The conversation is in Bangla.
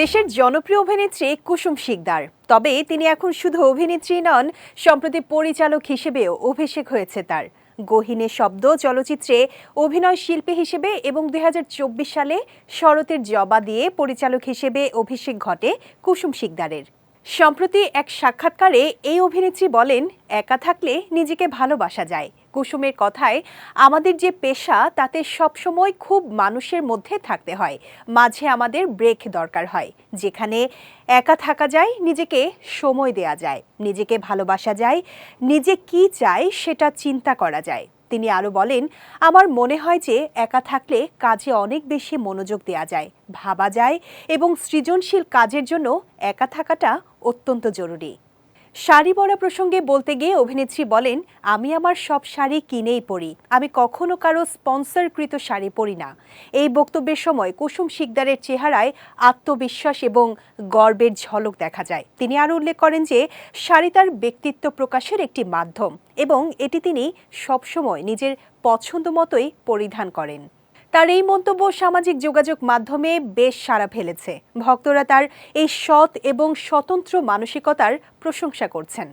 দেশের জনপ্রিয় অভিনেত্রী কুসুম শিকদার। তবে তিনি এখন শুধু অভিনেত্রী নন, সম্প্রতি পরিচালক হিসেবেও অভিষেক হয়েছে তার। গহিনে শব্দ চলচ্চিত্রে অভিনয় শিল্পী হিসেবে এবং দু হাজার চব্বিশ সালে শরতের জবা দিয়ে পরিচালক হিসেবে অভিষেক ঘটে কুসুম শিকদারের। সম্প্রতি এক সাক্ষাৎকারে এই অভিনেত্রী বলেন, একা থাকলে নিজেকে ভালোবাসা যায়। কুসুমের কথায়, আমাদের যে পেশা, তাতে সবসময় খুব মানুষের মধ্যে থাকতে হয়। মাঝে আমাদের ব্রেক দরকার হয়। যেখানে একা থাকা যায়, নিজেকে সময় দেয়া যায়। নিজেকে ভালোবাসা যায়। নিজে কি চাই সেটা চিন্তা করা যায়। তিনি আরও বলেন, আমার মনে হয় যে একা থাকলে কাজে অনেক বেশি মনোযোগ দেওয়া যায়, ভাবা যায় এবং সৃজনশীল কাজের জন্য একা থাকাটা অত্যন্ত জরুরি। শাড়ি পরা প্রসঙ্গে বলতে গিয়ে অভিনেত্রী বলেন, আমি আমার সব শাড়ি কিনেই পরি। আমি কখনো কারও স্পন্সরকৃত শাড়ি পরি না। এই বক্তব্যের সময় কুসুম শিকদারের চেহারায় আত্মবিশ্বাস এবং গর্বের ঝলক দেখা যায়। তিনি আরও উল্লেখ করেন যে, শাড়ি তার ব্যক্তিত্ব প্রকাশের একটি মাধ্যম এবং এটি তিনি সবসময় নিজের পছন্দ মতোই পরিধান করেন। তার এই মন্তব্য সামাজিক যোগাযোগ মাধ্যমে বেশ সাড়া ফেলেছে। ভক্তরা তার এই সৎ এবং স্বতন্ত্র মানসিকতার প্রশংসা করছেন।